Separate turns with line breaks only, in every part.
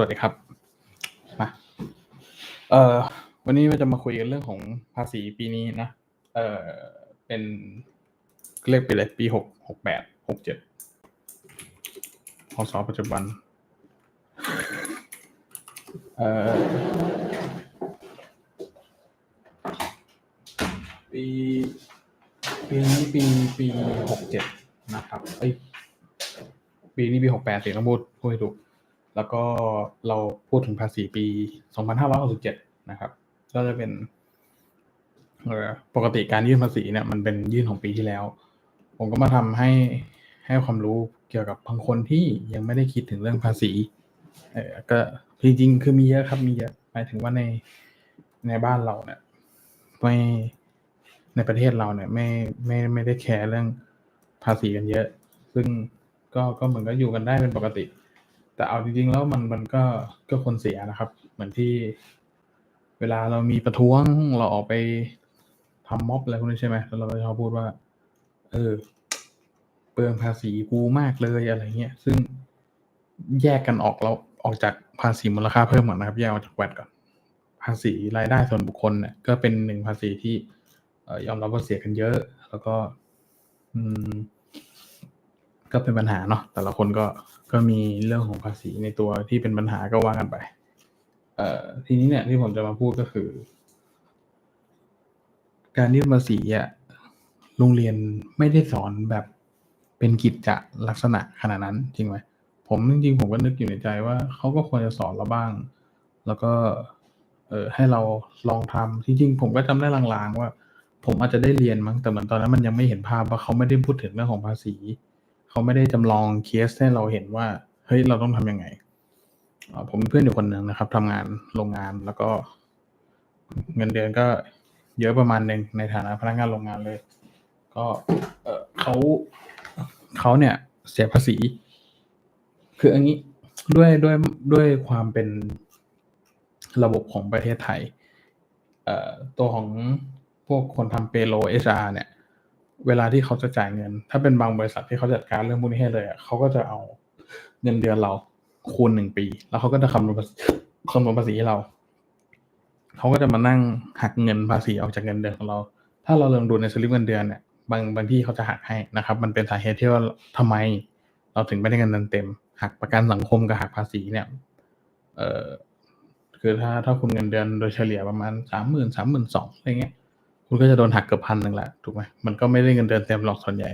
วัสดีครับมาเอ่อวันนี้เราจะมาคุยกันเรื่องของภาษีปีนี้นะ เอ่อเป็นเรียกไปเลยปีหกหกแปดหกเจ็ดพศปัจจุบัน เอ่อปีปีนี้ปีปีหกเจ็ดนะครับเอ้ยปีนี้ปีหกแปดสิต้องพูดพูดให้ถูก แล้วก็เราพูดถึงภาษีปีสองพันห้าร้อยหกสิบเจ็ดนะครับ ก็จะเป็นเออปกติการยื่นภาษีเนี่ยมันเป็นยื่นของปีที่แล้ว ผมก็มาทำให้ให้ความรู้เกี่ยวกับบางคนที่ยังไม่ได้คิดถึงเรื่องภาษีเออก็จริงๆคือมีเยอะครับมีเยอะหมายถึงว่าในในบ้านเราเนี่ยไม่ในประเทศเราเนี่ยไม่ไม่ไม่ได้แคร์เรื่องภาษีกันเยอะ ซึ่งก็ก็เหมือนก็อยู่กันได้เป็นปกติ แต่เอาจริงๆแล้วมันมันก็ก็คนเสียนะครับ เหมือนที่เวลาเรามีประท้วงเราออกไปทำม็อบอะไรพวกนี้ใช่ไหมแล้วเราชอบพูดว่า เออ เปลืองภาษีกูมากเลยอะไรเงี้ย ซึ่งแยกกันออกแล้วออกจากภาษีมูลค่าเพิ่มก่อนนะครับ แยกออกจากแวดก่อน ภาษีรายได้ส่วนบุคคลเนี่ยก็เป็นหนึ่งภาษีที่ยอมรับว่าเสียกันเยอะ แล้วก็ อืม ก็เป็นปัญหาเนาะแต่ละคนก็ ก็มีเรื่องของภาษีในตัวที่เป็นปัญหาก็ว่ากันไป เอ่อทีนี้เนี่ยที่ผมจะมาพูดก็คือ การยื่นภาษีอะโรงเรียนไม่ได้สอนแบบเป็นกิจจะลักษณะขนาดนั้นจริงไหมผมจริงๆผมก็นึกอยู่ในใจว่าเขาก็ควรจะสอนเราบ้าง แล้วก็เออให้เราลองทำจริงๆผมก็จำได้ลางๆว่า ผมอาจจะได้เรียนมั้งแต่เหมือนตอนนั้นมันยังไม่เห็นภาพว่าเขาไม่ได้พูดถึงเรื่องของภาษี เขาไม่ได้จำลองเคสให้เราเห็นว่าเฮ้ยเราต้องทำยังไงผมมีเพื่อนอยู่คนหนึ่งนะครับทำงานโรงงานแล้วก็ เงินเดือนก็เยอะประมาณหนึ่งในฐานะพนักงานโรงงานเลย ก็เขาเขาเนี่ยเสียภาษี คืออันนี้ด้วยด้วยด้วยความเป็นระบบของประเทศไทยตัวของพวกคนทำเปโลเอชอาเนี่ย เวลาที่เขาจะจ่ายเงิน ถ้าเป็นบางบริษัทที่เขาจัดการเรื่องพวกนี้ให้เลยอะเขาก็จะเอาเงินเดือนเราคูณหนึ่งปี แล้วเขาก็จะคำนวณคำนวณภาษีให้เรา เขาก็จะมานั่งหักเงินภาษีออกจากเงินเดือนของเรา ถ้าเราลองดูในสลิปเงินเดือนเนี่ยบางบางที่เขาจะหักให้นะครับ มันเป็นสาเหตุที่ว่าทำไม เราถึงไม่ได้เงินเดือนเต็ม หักประกันสังคมกับหักภาษีเนี่ย เออคือถ้าถ้าคุณเงินเดือนโดยเฉลี่ยประมาณสามหมื่นสามหมื่นสองอะไรเงี้ย คุณก็จะโดนหักเกือบพันหนึ่งแหละถูกไหมมันก็ไม่ได้เงินเดือนเต็มหรอกส่วนใหญ่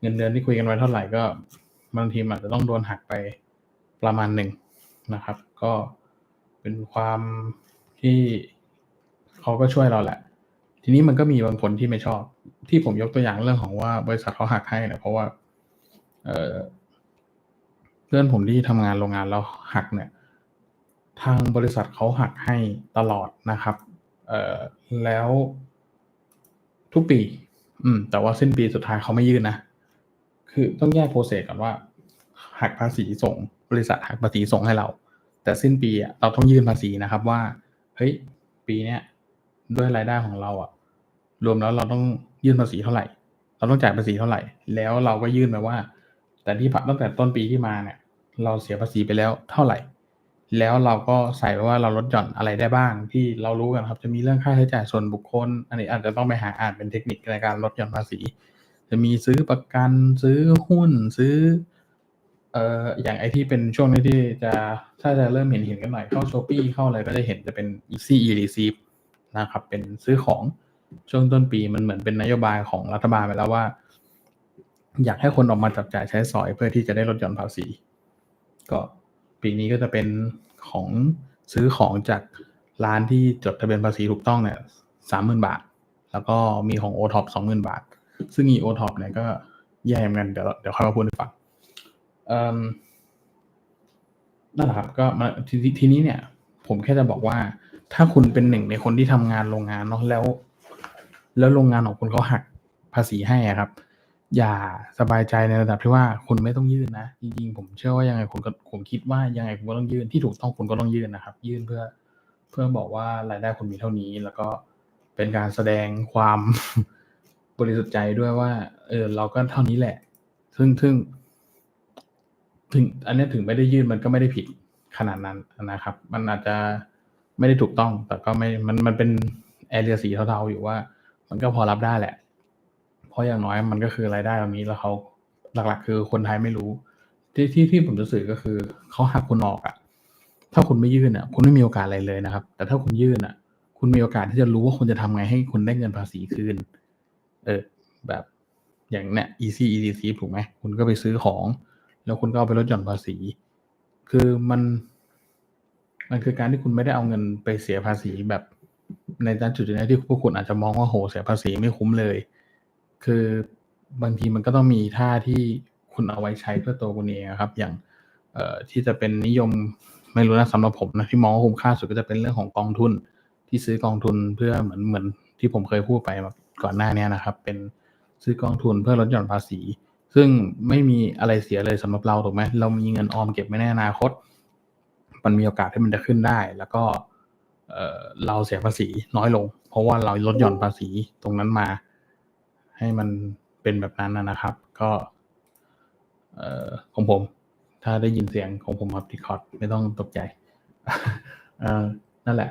เงินเดือนที่คุยกันไว้เท่าไหร่ก็บางทีอาจจะต้องโดนหักไปประมาณหนึ่งนะครับ ก็เป็นความที่เขาก็ช่วยเราแหละ ทีนี้มันก็มีบางคนที่ไม่ชอบ ที่ผมยกตัวอย่างเรื่องของว่าบริษัทเขาหักให้เนี่ยเพราะว่าเเพื่อนผมที่ทำงานโรงงานแล้วหักเนี่ย ทางบริษัทเขาหักให้ตลอดนะครับ เออแล้ว ทุกปี อืม แต่ว่าสิ้นปีสุดท้ายเขาไม่ยื่นนะ คือต้องแยกโปรเซสก่อนว่า หักภาษีส่ง บริษัทหักภาษีส่งให้เรา แต่สิ้นปีอะเราต้องยื่นภาษีนะครับว่า เฮ้ย ปีเนี้ยด้วยรายได้ของเราอะ รวมแล้วเราต้องยื่นภาษีเท่าไหร่ เราต้องจ่ายภาษีเท่าไหร่ แล้วเราก็ยื่นไปว่า แต่ที่ผ่านตั้งแต่ต้นปีที่มาเนี่ย เราเสียภาษีไปแล้วเท่าไหร่ แล้วเราก็ใส่ว่าเราลดหย่อนอะไรได้บ้าง ที่เรารู้กันครับจะมีเรื่องค่าใช้จ่ายส่วนบุคคล อันนี้อาจจะต้องไปหาอ่านเป็นเทคนิคในการลดหย่อนภาษี จะมีซื้อประกันซื้อหุ้นซื้อเอ่ออย่างไอที่เป็นช่วงนี้ที่จะถ้าจะเริ่มเห็นเห็นกันหน่อยเข้า Shopee เข้าอะไรก็จะเห็นจะเป็น Easy e-receipt นะครับเป็นซื้อของช่วงต้นปีมันเหมือนเป็นนโยบายของรัฐบาลไปแล้วว่า อยากให้คนออกมาจับจ่ายใช้สอยเพื่อที่จะได้ลดหย่อนภาษี ก็ ปีนี้ก็จะเป็นของซื้อของจากร้านที่จดทะเบียนภาษีถูกต้องเนี่ยสามหมื่นบาท แล้วก็มีของ o t o p สองหมื่นบาท ซึ่งอี o t o p เนี่ยก็แย่เหมือนกันเดี๋ยวเดี๋ยวค่อยมาพูดให้ฟังเอิ่มนั่นแหละครับก็มาททีทีนี้เนี่ย ผมแค่จะบอกว่า ถ้าคุณเป็นหนึ่งในคนที่ทำงานโรงงานเนาะแล้ว แล้วโรงงานของคุณเขาหักภาษีให้ครับ อย่าสบายใจในระดับที่ว่าคุณไม่ต้องยื่นนะจริงๆผมเชื่อว่ายังไงคุณก็ผมคิดว่ายังไงคุณก็ต้องยื่นที่ถูกต้องคุณก็ต้องยื่นนะครับ ยื่นเพื่อเพื่อบอกว่ารายได้คุณมีเท่านี้ แล้วก็เป็นการแสดงความบริสุทธิ์ใจด้วยว่า เออเราก็เท่านี้แหละ ซึ่งซึ่งถึง อันนี้ถึงไม่ได้ยื่นมันก็ไม่ได้ผิดขนาดนั้นนะครับ มันอาจจะไม่ได้ถูกต้อง แต่ก็ไม่มันมันเป็นแอเรียสีเทาๆอยู่ว่า มันก็พอรับได้แหละ ราะอย่างน้อยมันก็คือรายได้ตรงนี้แล้วเขาหลักๆ คือคนไทยไม่รู้ ที่ที่ที่ผมจะสื่อก็คือเขาหักคุณออกอะถ้าคุณไม่ยื่นอะคุณไม่มีโอกาสอะไรเลยนะครับ แต่ถ้าคุณยื่นอะคุณมีโอกาสที่จะรู้ว่าคุณจะทำไงให้คุณได้เงินภาษีคืน เออ แบบอย่างเนี้ย easy easy c ถูกไหมคุณก็ไปซื้อของ แล้วคุณก็เอาไปลดหย่อนภาษี คือมันมันคือการที่คุณไม่ได้เอาเงินไปเสียภาษีแบบในด้านจุดนี้ที่พวกคุณอาจจะมองว่าโหเสียภาษีไม่คุ้มเลย คือบางทีมันก็ต้องมีท่าที่คุณเอาไว้ใช้เพื่อตัวคุณเองครับ อย่างเอ่อที่จะเป็นนิยมไม่รู้นะสำหรับผมนะที่มองว่าคุ้มค่าสุดก็จะเป็นเรื่องของกองทุน ที่ซื้อกองทุนเพื่อเหมือนเหมือนที่ผมเคยพูดไปก่อนหน้านี้นะครับ เป็นซื้อกองทุนเพื่อลดหย่อนภาษี ซึ่งไม่มีอะไรเสียเลยสำหรับเราถูกไหมเรามีเงินออมเก็บไว้ในอนาคต มันมีโอกาสที่มันจะขึ้นได้ แล้วก็เเราเสียภาษีน้อยลง เพราะว่าเราลดหย่อนภาษีตรงนั้นมา ให้มันเป็นแบบนั้นนะครับ ก็ของผม ถ้าได้ยินเสียงของผมครับที่คอร์ดไม่ต้องตกใจนั่นแหละ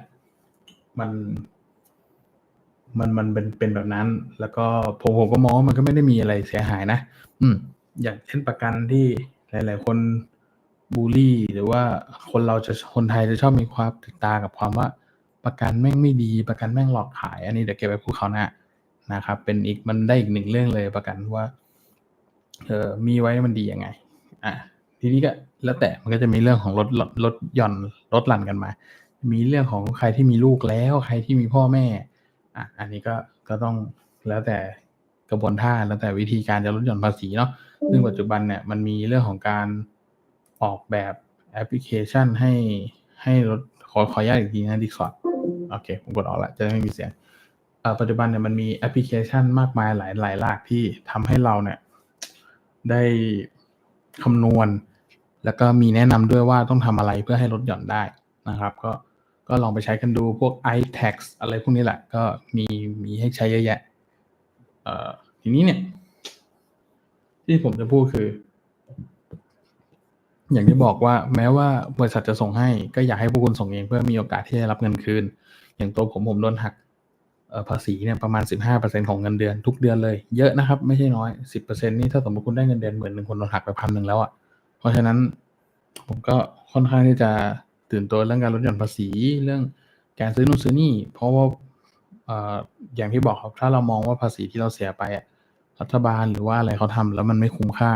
มันมันมันเป็นเป็นแบบนั้น แล้วก็ผมผมก็มองมันก็ไม่ได้มีอะไรเสียหายนะ อืม อย่างเช่นประกันที่หลาย ๆ คนบูลลี่ หรือว่าคนเราจะคนไทยจะชอบมีความติดตากับความว่า ประกันแม่งไม่ดีประกันแม่งหลอกขาย อันนี้เดี๋ยวเก็บไว้พูดคราหน้า นะครับ เป็นอีกมันได้อีกหนึ่งเรื่องเลยประกันว่าเออมีไว้มันดียังไง อะทีนี้ก็แล้วแต่มันก็จะมีเรื่องของลดลดหย่อนลดหลั่นกันมา มีเรื่องของใครที่มีลูกแล้วใครที่มีพ่อแม่อะอันนี้ก็ก็ต้องแล้วแต่กระบวนท่าแล้วแต่วิธีการจะลดหย่อนภาษีเนาะซึ่งปัจจุบันเนี่ยมันมีเรื่องของการออกแบบแอปพลิเคชันให้ให้ลดขอขออนุญาตอีกทีนะดิสอดโอเค ผมกดออกแล้วจะได้ไม่มีเสียงเอ่อ ปัจจุบันเนี่ยมันมีแอปพลิเคชันมากมายหลายหลายหลากที่ทำให้เราเนี่ยได้คำนวณ แล้วก็มีแนะนำด้วยว่าต้องทำอะไรเพื่อให้ลดหย่อนได้นะครับ ก็ก็ลองไปใช้กันดูพวก iTax อะไรพวกนี้แหละ ก็มีมีให้ใช้เยอะแยะทีนี้เนี่ย ที่ผมจะพูดคือ อย่างที่บอกว่าแม้ว่าบริษัทจะส่งให้ ก็อยากให้พวกคุณส่งเองเพื่อมีโอกาสที่จะรับเงินคืน อย่างตัวผมผมโดนหัก ภาษีเนี่ยประมาณ 15%ของเงินเดือนทุกเดือนเลย เยอะนะครับ ไม่ใช่น้อย 10%นี่ถ้าสมมติคุณได้เงินเดือนหมื่นหนึ่งคนโดนหักไปพันหนึ่งแล้วอะ่ะเพราะฉะนั้นผมก็ค่อนข้างที่จะตื่นตัวเรื่องการลดหย่อนภาษีเรื่องการซื้อนู่นซื้อนี่ เพราะว่าอย่างที่บอกครับถ้าเรามองว่าภาษีที่เราเสียไปอะรัฐบาลหรือว่าอะไรเขาทำแล้วมันไม่คุ้มค่า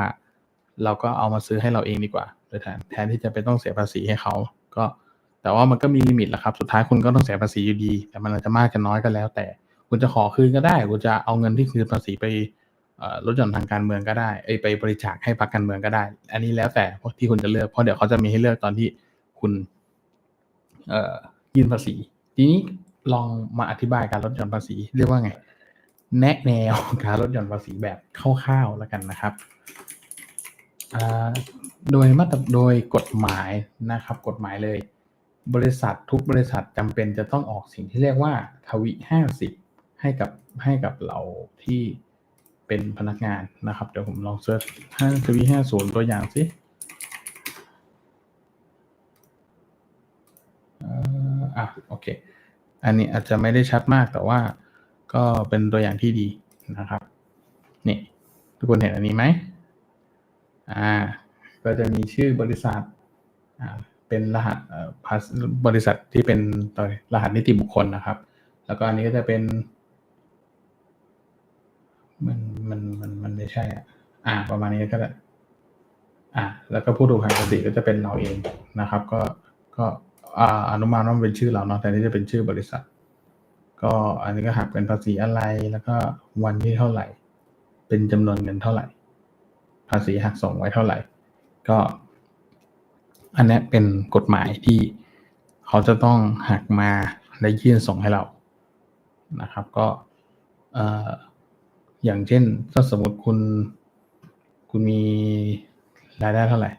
เราก็เอามาซื้อให้เราเองดีกว่าโดยแทนแทนที่จะไปต้องเสียภาษีให้เขาก็ แต่ว่ามันก็มีลิมิตแหละครับ สุดท้ายคุณก็ต้องเสียภาษีอยู่ดี แต่มันอาจจะมากจะน้อยก็แล้ว แต่คุณจะขอคืนก็ได้ คุณจะเอาเงินที่คืนภาษีไปลดหย่อนทางการเมืองก็ได้ไปบริจาคให้พรรคการเมืองก็ได้ อันนี้แล้วแต่ที่คุณจะเลือก เพราะเดี๋ยวเขาจะมีให้เลือกตอนที่คุณยื่นภาษี ทีนี้ลองมาอธิบายการลดหย่อนภาษี เรียกว่าไง แนะแนวการลดหย่อนภาษีแบบคร่าวๆแล้วกันนะครับโดยมาตรโดยกฎหมายนะครับ กฎหมายเลย บริษัททุกบริษัทจำเป็นจะต้องออกสิ่งที่เรียกว่าทวิห้าสิบให้กับให้กับเราที่เป็นพนักงานนะครับ เดี๋ยวผมลองเซิร์ชห้าทวิห้าศูนย์ตัวอย่างสิอ่ออะโอเค อันนี้อาจจะไม่ได้ชัดมากแต่ว่าก็เป็นตัวอย่างที่ดีนะครับ นี่ ทุกคนเห็นอันนี้ไหมอ่า ก็จะมีชื่อบริษัทอ่า เป็นรหัสเอ่อภาษบริษัทที่เป็นตัวรหัสนิติบุคคลนะครับ แล้วก็อันนี้ก็จะเป็น มันมันมันมันไม่ใช่อะอ่าประมาณนี้ก็ได้อ่าแล้วก็ผู้ถูกหักภาษีก็จะเป็นเราเองนะครับ ก็ก็อ่าอนุมานว่าเป็นชื่อเราเนาะแต่นี่จะเป็นชื่อบริษัท ก็อันนี้ก็หักเป็นภาษีอะไรแล้วก็วันที่เท่าไหร่ เป็นจำนวนเงินเท่าไหร่ ภาษีหักส่งไว้เท่าไหร่ ก็ อันนี้เป็นกฎหมายที่เขาจะต้องหักมาและยื่นส่งให้เรานะครับ ก็ออย่างเช่นถ้าสมมติคุณคุณมีรายได้เท่าไหร่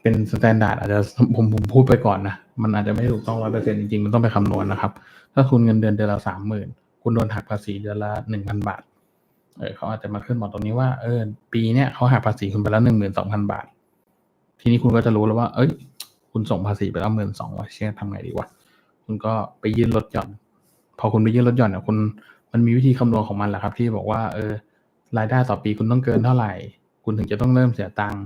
เป็นสแตนดาร์ดอาจจะผมผมพูดไปก่อนนะ มันอาจจะไม่ถูกต้องร้อยเปอร์เซ็นต์จริงๆ มันต้องไปคำนวณนะครับ ถ้าคุณเงินเดือนเดือนละสามหมื่นคุณโดนหักภาษีเดือนละหนึ่งพันบาท เออเขาอาจจะมาขึ้นบอกตรงนี้ว่าเออปีเนี้ยเขาหักภาษีคุณไปแล้วหนึ่งหมื่นสองพันบาท ทีนี้คุณก็จะรู้แล้วว่า เอ้ย คุณส่งภาษีไปแล้วหมื่นสองว่าเชี่ยทำไงดีวะ คุณก็ไปยื่นลดหย่อน พอคุณไปยื่นลดหย่อนเนี่ยคุณมันมีวิธีคำนวณของมันแหละครับ ที่บอกว่า เออ รายได้ต่อปีคุณต้องเกินเท่าไหร่ คุณถึงจะต้องเริ่มเสียตังค์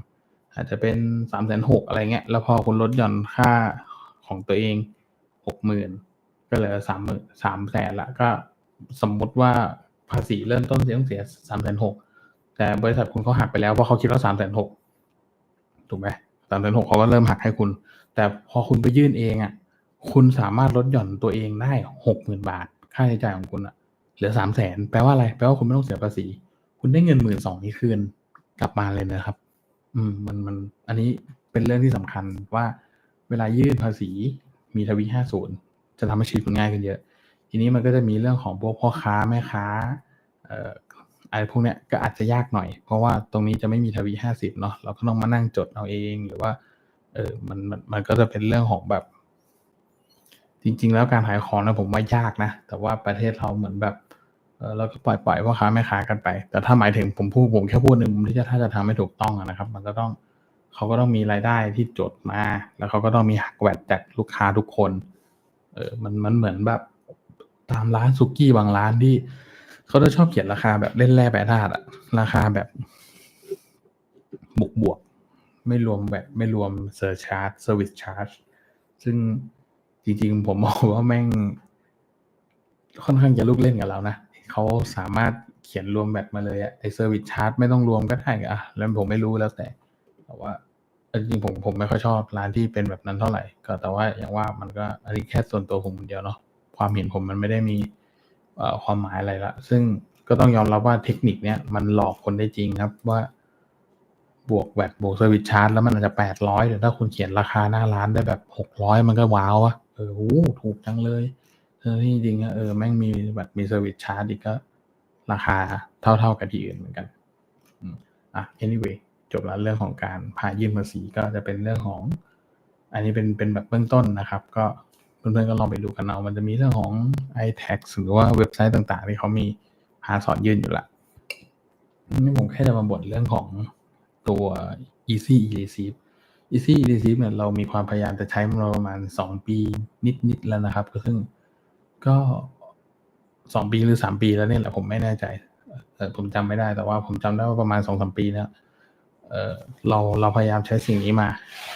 อาจจะเป็นสามแสนหกอะไรเงี้ย แล้วพอคุณลดหย่อนค่าของตัวเองหกหมื่นก็เหลือสามหมื่นสามแสนละก็สมมติว่าภาษีเริ่มต้นเสียต้องเสียสามแสนหกแต่บริษัทคุณเขาหักไปแล้วเพราะเขาคิดว่าสามแสนหก ถูกไหมสามแสนหกเขาก็เริ่มหักให้คุณ แต่พอคุณไปยื่นเองอะ คุณสามารถลดหย่อนตัวเองได้หกหมื่นบาท ค่าใช้จ่ายของคุณอะเหลือสามแสนแปลว่าอะไร แปลว่าคุณไม่ต้องเสียภาษี คุณได้เงินหมื่นสองนี้คืนกลับมาเลยนะครับ อืม มันมัน อันนี้เป็นเรื่องที่สำคัญว่าเวลายื่นภาษีมีทวีห้าศูนย์จะทำให้ชีวิตคุณง่ายขึ้นเยอะ ทีนี้มันก็จะมีเรื่องของพวกพ่อค้าแม่ค้าเอ่อ อะไรพวกเนี้ยก็อาจจะยากหน่อย เพราะว่าตรงนี้จะไม่มีทวีห้าสิบเนาะเราก็ต้องมานั่งจดเอาเองหรือว่า เออมันมันมันก็จะเป็นเรื่องของแบบ จริง ๆ แล้วการขายของนะผมว่ายากนะ แต่ว่าประเทศเราเหมือนแบบเออเราก็ปล่อยปล่อยพ่อค้าแม่ค้ากันไป แต่ถ้าหมายถึงผมพูดผมแค่พูดในมุมที่จะถ้าจะทำให้ถูกต้องนะครับ มันก็ต้องเขาก็ต้องมีรายได้ที่จดมา แล้วเขาก็ต้องมีหักแวดจากลูกค้าทุกคน เออมันมันเหมือนแบบ ตามร้านสุกี้บางร้านที่ เขาจะชอบเขียนราคาแบบเล่นแร่แปรธาตุอะราคาแบบบวกบวก ไม่รวมแบบไม่รวมเซอร์ชาร์จเซอร์วิสชาร์จซึ่งจริงๆ ผมมองว่าแม่ง ค่อนข้างจะลูกเล่นกับเรานะเขาสามารถเขียนรวมแบบมาเลยอะไอเซอร์วิสชาร์จไม่ต้องรวมก็ได้อะแล้วผมไม่รู้แล้วแต่แต่ว่าจริงๆผมผมไม่ค่อยชอบร้านที่เป็นแบบนั้นเท่าไหร่ ก็แต่ว่าอย่างว่ามันก็อันนี้แค่ส่วนตัวผมคนเดียวเนาะความเห็นผมมันไม่ได้มี ความหมายอะไรละซึ่งก็ต้องยอมรับว่าเทคนิคเนี้ยมันหลอกคนได้จริงครับว่าบวกแวดบวกเซอร์วิสชาร์จแล้วมันอาจจะแปดร้อยแต่ถ้าคุณเขียนราคาหน้าร้านได้แบบหกร้อยมันก็ว้าวอะเออโหถูกจังเลยเออที่จริงอะเออแม่งมีแบบมีเซอร์วิสชาร์จอีกก็ ราคาเท่าๆกับที่อื่นเหมือนกันอืมอะ anyway จบแล้วเรื่องของการพายื่นภาษีก็จะเป็นเรื่องของ อันนี้เป็นเป็นแบบเบื้องต้นนะครับ ก็ เพื่อนๆก็ลองไปดูกันเอามันจะมีเรื่องของ iTax หรือว่าเว็บไซต์ต่างๆ ที่เขามีพาสอนยื่นอยู่ละนี่ผมแค่จะมาบ่นเรื่องของตัว easy e-receipt easy e-receipt เนี่ยเรามีความพยายามจะใช้มันมาประมาณสองปีนิดๆแล้วนะครับ ก็ซึ่งก็สองปีหรือสามปีแล้วเนี่ยแหละผมไม่แน่ใจเออผมจำไม่ได้แต่ว่าผมจำได้ว่าประมาณสองสามปีแล้วเออเราเราพยายามใช้สิ่งนี้มา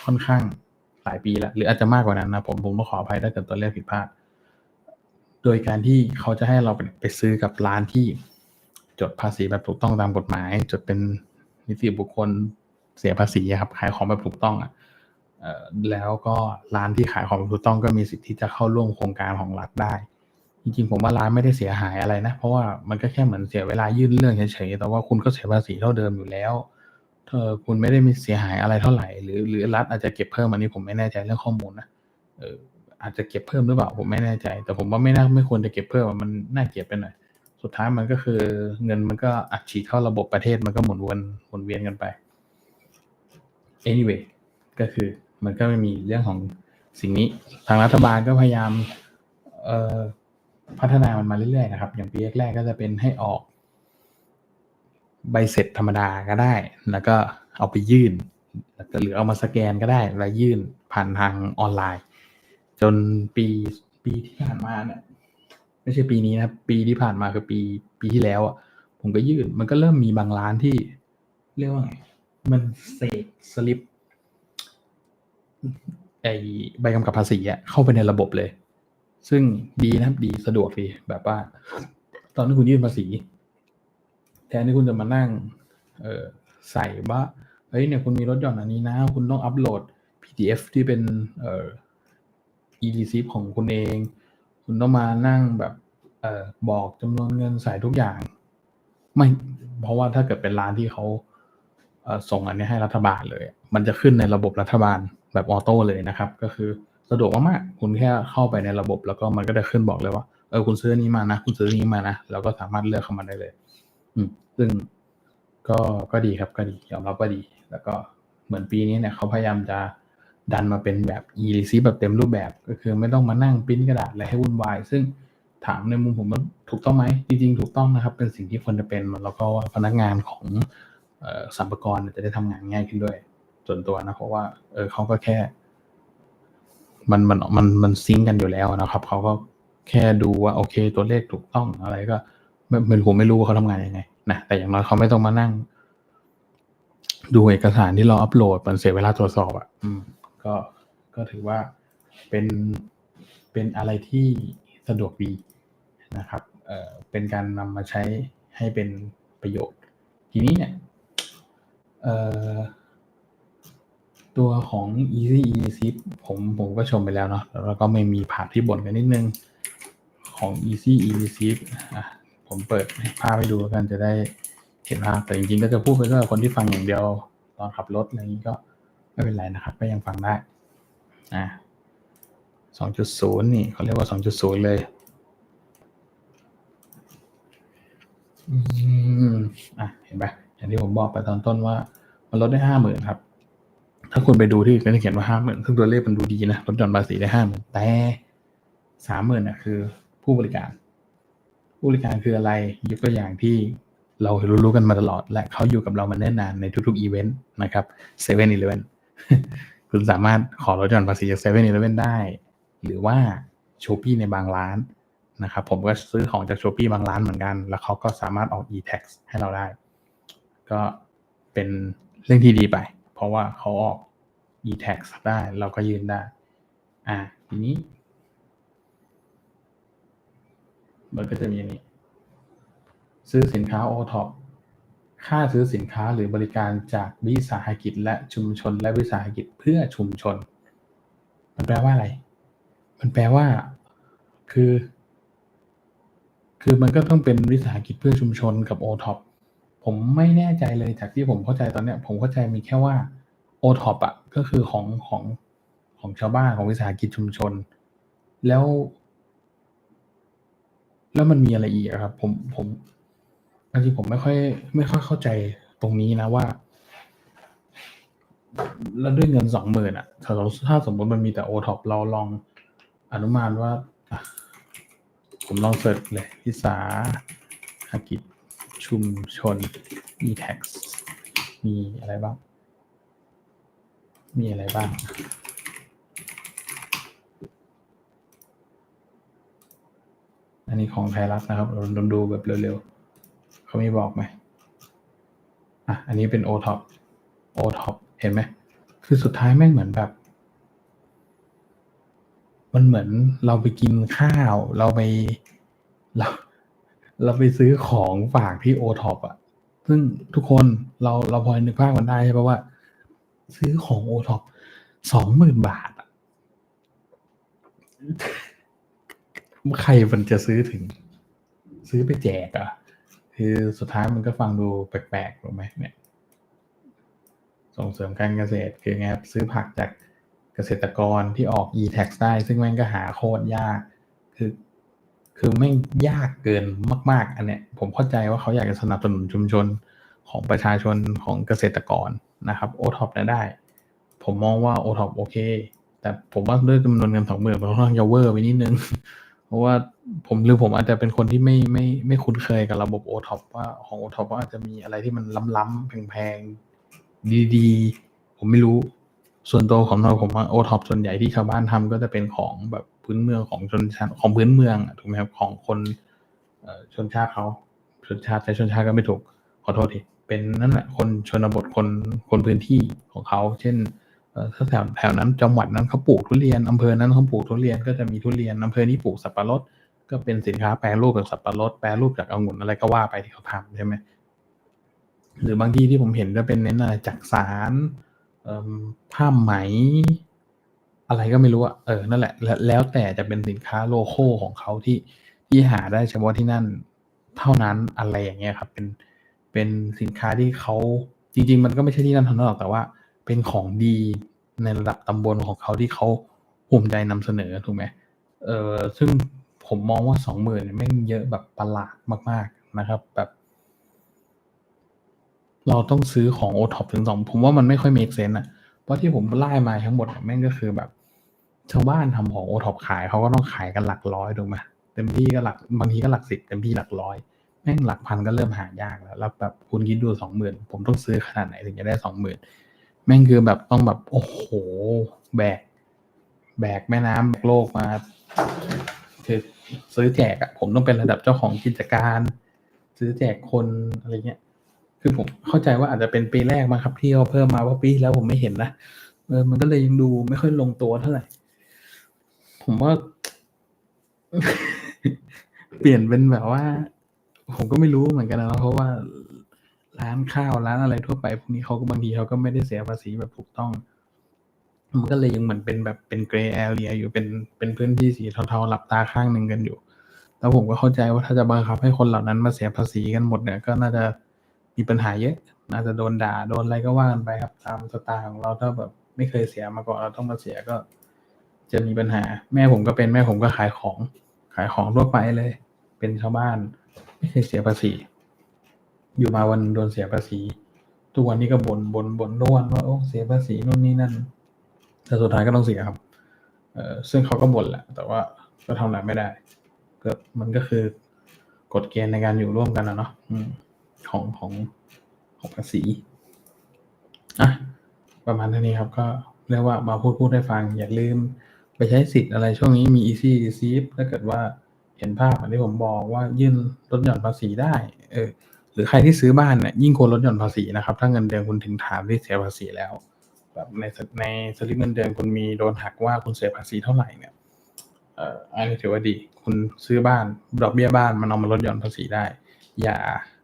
ค่อนข้าง หลายปีแล้วหรืออาจจะมากกว่านั้นนะผมผมต้องขออภัยถ้าเกิดตัวเลขผิดพลาด โดยการที่เขาจะให้เราไปไปซื้อกับร้านที่จดภาษีแบบถูกต้องตามกฎหมาย จดเป็นนิติบุคคลเสียภาษีครับขายของแบบถูกต้องอะเอ่อแล้วก็ร้านที่ขายของแบบถูกต้องก็มีสิทธิ์ที่จะเข้าร่วมโครงการของรัฐได้จริงๆผมว่าร้านไม่ได้เสียหายอะไรนะ เพราะว่ามันก็แค่เหมือนเสียเวลายื่นเรื่องเฉยๆแต่ว่าคุณก็เสียภาษีเท่าเดิมอยู่แล้ว เธอคุณไม่ได้มีเสียหายอะไรเท่าไหร่หรือหรือรัฐอาจจะเก็บเพิ่มอันนี้ผมไม่แน่ใจเรื่องข้อมูลนะเอออาจจะเก็บเพิ่มหรือเปล่าผมไม่แน่ใจ แต่ผมว่าไม่น่าไม่ควรจะเก็บเพิ่มมันน่าเกลียดไปหน่อยสุดท้ายมันก็คือเงินมันก็อัดฉีดเข้าระบบประเทศมันก็หมุนวนหมุนเวียนกันไป anyway ก็คือมันก็ไม่มีเรื่องของสิ่งนี้ทางรัฐบาลก็พยายามเอ่อพัฒนามันมาเรื่อยๆนะครับ อย่างปีแรกๆก็จะเป็นให้ออก ใบเสร็จธรรมดาก็ได้ แล้วก็เอาไปยื่นหรือเอามาสแกนก็ได้ แล้วยื่นผ่านทางออนไลน์ จนปีปีที่ผ่านมาเนี่ยไม่ใช่ปีนี้นะปีที่ผ่านมาคือปีปีที่แล้วอะผมก็ยื่นมันก็เริ่มมีบางร้านที่เรียกว่าไงมันเสกสลิปไอใบกำกับภาษีอะเข้าไปในระบบเลย ซึ่งดีนะครับดีสะดวกดีแบบว่า ตอนที่คุณยื่นภาษี แทนที่คุณจะมานั่งเออใส่ว่าเฮ้ยเนี่ยคุณมีรถหย่อนอันนี้นะ คุณต้องอัปโหลด PDF ที่เป็นเอ่อ e-receipt ของคุณเอง คุณต้องมานั่งแบบเอ่อบอกจำนวนเงินใส่ทุกอย่าง ไม่เพราะว่าถ้าเกิดเป็นร้านที่เขาเอ่อส่งอันนี้ให้รัฐบาลเลย มันจะขึ้นในระบบรัฐบาลแบบออโต้เลยนะครับ ก็คือสะดวกมากๆคุณแค่เข้าไปในระบบ แล้วก็มันก็จะขึ้นบอกเลยว่าเออคุณซื้อนี้มานะ คุณซื้อนนี้มานะแล้วก็สามารถเลือกเข้ามาได้เลย อืม ซึ่งก็ก็ดีครับก็ดียอมรับว่าดี แล้วก็เหมือนปีนี้เนี่ยเขาพยายามจะดันมาเป็นแบบ e r e c e i p แบบเต็มรูปแบบก็คือไม่ต้องมานั่งปิ้นกระดาษอะไรให้วุ่นวาย ซึ่งถามในมุมผมว่าถูกต้องไหมจริงๆถูกต้องนะครับ เป็นสิ่งที่ควรจะเป็นแล้วก็พนักงานของอ่อสัมภากระจะได้ทำงานง่ายขึ้นด้วย ส่วนตัวนะ เพราะว่าเออเขาก็แค่ มันมันมันมันซิงกันอยู่แล้วนะครับเขาก็แค่ดูว่าโอเค ตัวเลขถูกต้องอะไรก็ไม่ไม่ผมไม่รู้ว่าเขาทำงานยังไง นะแต่อย่างน้อยเขาไม่ต้องมานั่ง ดูเอกสารที่เราอัปโหลดมันเสียเวลาตรวจสอบอะก็ก็ถือว่าเป็นเป็นอะไรที่สะดวกดีนะครับเอ่อเป็นการนำมาใช้ให้เป็นประโยชน์ ทีนี้เนี่ยเอ่อตัวของ Easy Easy ผมผมก็ชมไปแล้วเนาะแล้วก็ไม่มีผาดที่บ่นกันนิดนึงของ Easy Easy อะ ผมเปิดภาพให้ดูกันจะได้เห็นภาพแต่จริงๆก็จะพูดไปสำหรับคนที่ฟังอย่างเดียว ตอนขับรถอะไรอย่างนี้ก็ไม่เป็นไรนะครับก็ยังฟังได้สอะ2.0นี่เขาเรียกว่า2.0เลยอืมอะเห็นปะอย่างที่ผมบอกไปตอนต้นว่า มันลดได้ห้าหมื่นครับ ถ้าคุณไปดูที่ก็จะเขียนว่าห้าหมื่นซึ่งตัวเลขมันดูดีนะลดหย่อนภาษีได้ห้าหมื่นแต่สามหมื่นน่ะคือผู้บริการ ผู้บริการคืออะไรยกตัวอย่างที่เรารู้ๆกันมาตลอด และเขาอยู่กับเรามาเนิ่นนานในทุกๆอีเวนต์นะครับเซเว่นอีเลเวนคุณสามารถขอลดหย่อนภาษีจากเซเว่นอีเลเวนได้ หรือว่าโชปี้ในบางร้านนะครับผมก็ซื้อของจากโชปี้บางร้านเหมือนกัน แล้วเขาก็สามารถออก e-tax ให้เราได้ ก็เป็นเรื่องที่ดีไป เพราะว่าเขาออก e-tax ได้เราก็ยืนได้ อ่าทีนี้ มันก็จะมีอันนี้ ซื้อสินค้า o t o p ค่าซื้อสินค้าหรือบริการจากวิสาหกิจและชุมชน และวิสาหกิจเพื่อชุมชน มันแปลว่าอะไร มันแปลว่า คือ คือมันก็ต้องเป็นวิสาหกิจเพื่อชุมชนกับ o t o p ผมไม่แน่ใจเลยจากที่ผมเข้าใจตอนเนี้ย ผมเข้าใจมีแค่ว่า o t o p อะก็คือของของของชาวบ้านของวิสาหกิจชุมชน แล้ว แล้วมันมีอะไรอีกครับ ผมผมบางทีผมไม่ค่อย ไม่ค่อยเข้าใจตรงนี้นะว่า แล้วด้วยเงินสองหมื่นอะถ้าเราถ้าสมมติมันมีแต่โอท็อปเราลองอนุมานว่าผมลองเสิร์ชเลยวิสาหกิจชุมชน e-tax มีอะไรบ้าง มีอะไรบ้าง อันนี้ของไทยรัฐนะครับเราลองดูแบบเร็วๆเขามีบอกไหมอะอันนี้เป็น o t o p o t o p เห็นไหมคือสุดท้ายแม่งเหมือนแบบ มันเหมือนเราไปกินข้าว เราไปเราเราไปซื้อของฝากที่ o t o p อะ ซึ่งทุกคนเราเราพอนึกภาพมันได้ใช่ปะว่า ซื้อของ o t o p สองหมื่นบาทอะ ใครมันจะซื้อถึง ซื้อไปแจกอะ คือสุดท้ายมันก็ฟังดูแปลกๆถูกไหมเนี่ย ส่งเสริมการเกษตรคือไงซื้อผักจากเกษตรกรที่ออก e-tax ได้ ซึ่งแม่งก็หาโคตรยาก คือ คือแม่งยากเกินมาก ๆ อันเนี้ย ผมเข้าใจว่าเขาอยากจะสนับสนุนชุมชนของประชาชนของเกษตรกรนะครับโอท็อปได้ ผมมองว่าโอท็อปโอเค แต่ผมว่าด้วยจำนวนเงินสองหมื่นมันค่อนข้างจะเวอร์ไปนิดนึง ราะว่าผมหรือผมอาจจะเป็นคนที่ไม่ไม่ไม่คุ้นเคยกับระบบ o t o p ว่าของ o t o p ว่าอาจจะมีอะไรที่มันล้ำๆแพงๆดีๆ ผมไม่รู้ส่วนตัวของเราผมว่า o t o p ส่วนใหญ่ที่ชาวบ้านทำก็จะเป็นของแบบพื้นเมืองของชนชาติของพื้นเมืองอะถูกไหมครับของคนชนชาติเขาชนชาติใช้ชนชาติก็ไม่ถูกขอโทษทีเป็นนั่นแหละคนชนบทคนคนพื้นที่ของเขา เช่น แถวแถวนั้นจังหวัดนั้นเขาปลูกทุเรียนอำเภอนั้นเขาปลูกทุเรียนก็จะมีทุเรียนอำเภอนี้ปลูกสับปะรดก็เป็นสินค้าแปรรูปจากสับปะรดแปรรูปจากองุ่นอะไรก็ว่าไปที่เขาทำใช่ไหมหรือบางที่ที่ผมเห็นก็เป็นเน้นอะไรจักสารผ้าไหม อะไรก็ไม่รู้อะเออนั่นแหละแล้วแล้วแต่จะเป็นสินค้าโลโก้ของเขาที่ที่หาได้เฉพาะที่นั่นเท่านั้นอะไรอย่างเงี้ยครับ เป็นเป็นสินค้าที่เขาจริง ๆ มันก็ไม่ใช่ที่นั่นเท่านั้นหรอกแต่ว่า เป็นของดีในระดับตำบลของเขาที่เขาภูมิใจนำเสนอถูกไหมเออซึ่งผมมองว่าสองหมื่นไม่งเยอะแบบประหลาดมากๆนะครับ แบบ เราต้องซื้อของโอท็อปถึงสองผมว่ามันไม่ค่อยเมกเซนอะเพราะที่ผมไล่มาทั้งหมดแม่งก็คือแบบ ชาวบ้านทำของโอท็อปขายเขาก็ต้องขายกันหลักร้อยถูกไหมเต็มที่ก็หลักบางทีก็หลักสิบเต็มที่หลักร้อยแม่งหลักพันก็เริ่มหายากแล้วแล้วแบบคุณคิดดูสองหมื่นผมต้องซื้อขนาดไหนถึงจะได้สองหมื่น แม่งคือแบบต้องแบบโอ้โห แบก แบกแม่น้ำแบกโลกมาคือซื้อแจกอะผมต้องเป็นระดับเจ้าของกิจการ ซื้อแจกคนอะไรเงี้ย คือผมเข้าใจว่าอาจจะเป็นปีแรกมาครับที่เขาเพิ่มมาเพราปีแล้วผมไม่เห็นนะเออมันก็เลยยังดูไม่ค่อยลงตัวเท่าไหร่ ผมว่า เปลี่ยนเป็นแบบว่า ผมก็ไม่รู้เหมือนกันนะเพราะว่า ร้านข้าวร้านอะไรทั่วไปพวกนี้เขาก็บางทีเขาก็ไม่ได้เสียภาษีแบบถูกต้อง มันก็เลยยังเหมือนเป็นแบบเป็นเกรย์แอเรียอยู่เป็นเป็นพื้นที่สีเทาๆหลับตาข้างหนึ่งกันอยู่ แล้วผมก็เข้าใจว่าถ้าจะบังคับให้คนเหล่านั้นมาเสียภาษีกันหมดเนี่ยก็น่าจะมีปัญหาเยอะน่าจะโดนด่าโดนอะไรก็ว่ากันไปครับตามสไตล์ของเราถ้าแบบไม่เคยเสียมาก่อนเราต้องมาเสียก็จะมีปัญหา แม่ผมก็เป็นแม่ผมก็ขายของ ขายของทั่วไปเลย เป็นชาวบ้าน ไม่เคยเสียภาษี อยู่มาวันโดนเสียภาษี ทุกวันนี้ก็บ่นบ่นบ่นทุกวันว่าโอ้เสียภาษีนู่นนี่นั่น แต่สุดท้ายก็ต้องเสียครับ เออซึ่งเขาก็บ่นแหละ แต่ว่าก็ทำอะไรไม่ได้ก็มันก็คือกฎเกณฑ์ในการอยู่ร่วมกันนะเนาะของของของภาษีอะประมาณเท่านี้ครับ ก็เรียกว่ามาพูดพูดให้ฟัง อย่าลืมไปใช้สิทธิ์อะไรช่วงนี้มี easy receive ถ้าเกิดว่าเห็นภาพอย่างที่ผมบอกว่ายื่นลดหย่อนภาษีได้ เออ หรือใครที่ซื้อบ้านเนี่ยยิ่งควรลดหย่อนภาษีนะครับ ถ้าเงินเดือนคุณถึงฐานที่เสียภาษีแล้ว แบบในในสลิปเงินเดือนคุณมีโดนหักว่าคุณเสียภาษีเท่าไหร่เนี่ยเอ่ออันนี้ถือว่าดี คุณซื้อบ้านดอกเบี้ยบ้านมันเอามาลดหย่อนภาษีได้ อย่า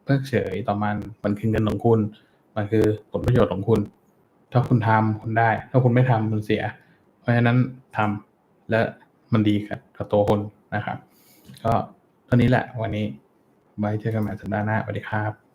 เพิกเฉยต่อมันมันคือเงินของคุณ มันคือผลประโยชน์ของคุณ ถ้าคุณทำคุณได้ ถ้าคุณไม่ทำคุณเสีย เพราะฉะนั้นทำและมันดีกับกับตัวคนนะครับ ก็เท่านี้แหละวันนี้ ไว้เจอกันใหม่สัปดาห์หน้าสวัสดีครับ